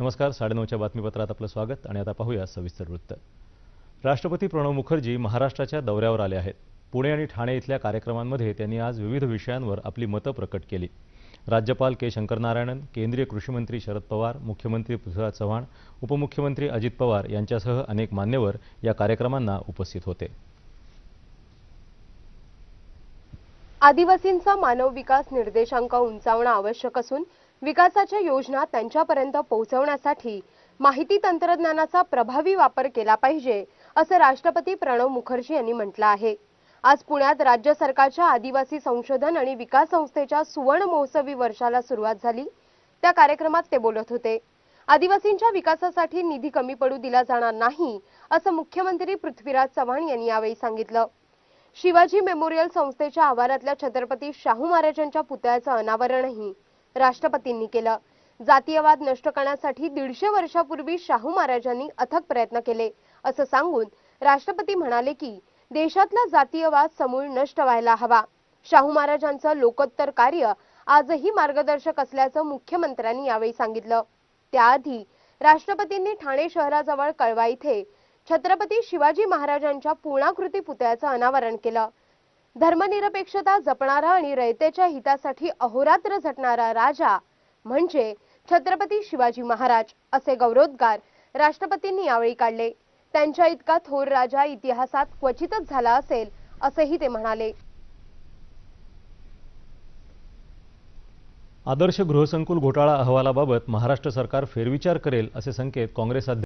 नमस्कार साडेनऊच्या बातमीपत्रात आपलं स्वागत आणि आता पाहूया सविस्तर वृत्त. राष्ट्रपती प्रणव मुखर्जी महाराष्ट्राच्या दौऱ्यावर आले आहेत. पुणे आणि ठाणे इथल्या कार्यक्रमांमध्ये त्यांनी आज विविध विषयांवर आपली मतं प्रकट केली. राज्यपाल के शंकरनारायणन केंद्रीय कृषीमंत्री शरद पवार मुख्यमंत्री पृथ्वीराज चव्हाण उपमुख्यमंत्री अजित पवार यांच्यासह अनेक मान्यवर या कार्यक्रमांना उपस्थित होते. आदिवासींचा मानव विकास निर्देशांक उंचावणं आवश्यक असून विकासाच्या योजना त्यांच्यापर्यंत पोहोचवण्यासाठी माहिती तंत्रज्ञानाचा प्रभावी वापर केला पाहिजे असं राष्ट्रपती प्रणव मुखर्जी यांनी म्हटलं आहे. आज पुण्यात राज्य सरकारच्या आदिवासी संशोधन आणि विकास संस्थेच्या सुवर्ण महोत्सवी वर्षाला सुरुवात झाली. त्या कार्यक्रमात ते बोलत होते. आदिवासींच्या विकासासाठी निधी कमी पडू दिला जाणार नाही असं मुख्यमंत्री पृथ्वीराज चव्हाण यांनी यावेळी सांगितलं. शिवाजी मेमोरियल संस्थेच्या आवारातल्या छत्रपती शाहू महाराजांच्या पुतळ्याचं अनावरणही राष्ट्रपतींनी केलं. जातीयवाद नष्ट करण्यासाठी दीडशे वर्षापूर्वी शाहू महाराजांनी अथक प्रयत्न केले असं सांगून राष्ट्रपती म्हणाले की देशातला जातीयवाद समूळ नष्ट व्हायला हवा. शाहू महाराजांचं लोकोत्तर कार्य आजही मार्गदर्शक असल्याचं मुख्यमंत्र्यांनी यावेळी सांगितलं. त्याआधी राष्ट्रपतींनी ठाणे शहराजवळ कळवा इथे छत्रपती शिवाजी महाराजांच्या पूर्णाकृती पुतळ्याचं अनावरण केलं. धर्मनिरपेक्षता जपणारा आणि रयतेच्या हितासाठी अहोरात्र झटणारा राजा म्हणजे छत्रपती शिवाजी महाराज असे गौरवोद्गार राष्ट्रपतींनी यावेळी काढले. त्यांच्या इतका थोर राजा इतिहासात क्वचितच झाला असेल असेही ते म्हणाले. आदर्श गृहसंकुल घोटाळा अहवालाबाबत महाराष्ट्र सरकार फेरविचार करेल असे संकेत काँग्रेस अध्यक्ष